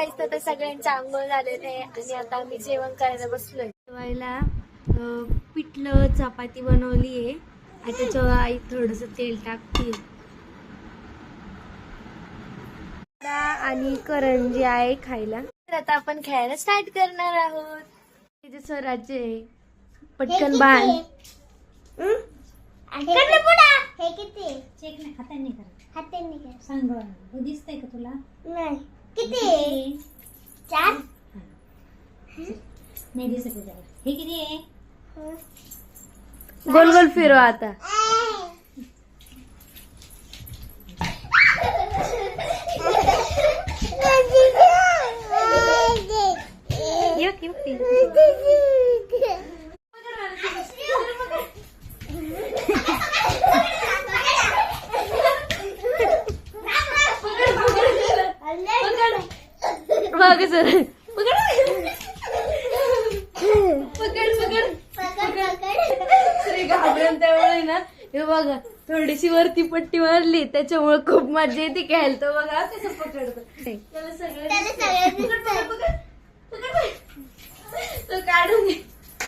गाईस तर सगळ्यांचे आंघोळ झालेले आहे. आणि आता आम्ही जेवण करायला बसलोय. जेवायला पिठलं चपाती बनवली आहे. आणि त्याच्यावर आई थोडस तेल टाकते आणि करंजी आहे खायला. तर आता आपण खेळायला स्टार्ट करणार आहोत. हे जे स्वराज्य आहे. पटकन बांध हे? किती चेक नाही हाताने करा. हातांनी कर. सांग बरं. हे दिसतंय का तुला? नाही. किती? चार? नाही दिसत आहे त्याला. हे किती आहे? गोल गोल फिरव आता. येऊ, येऊ, येऊ. मागे सर. त्यामुळे ना हे बघा थोडीशी वरती पट्टी मारली त्याच्यामुळे खूप मजा येते खेळतो तो बघा कसं पकडतो. सगळं काढून घे.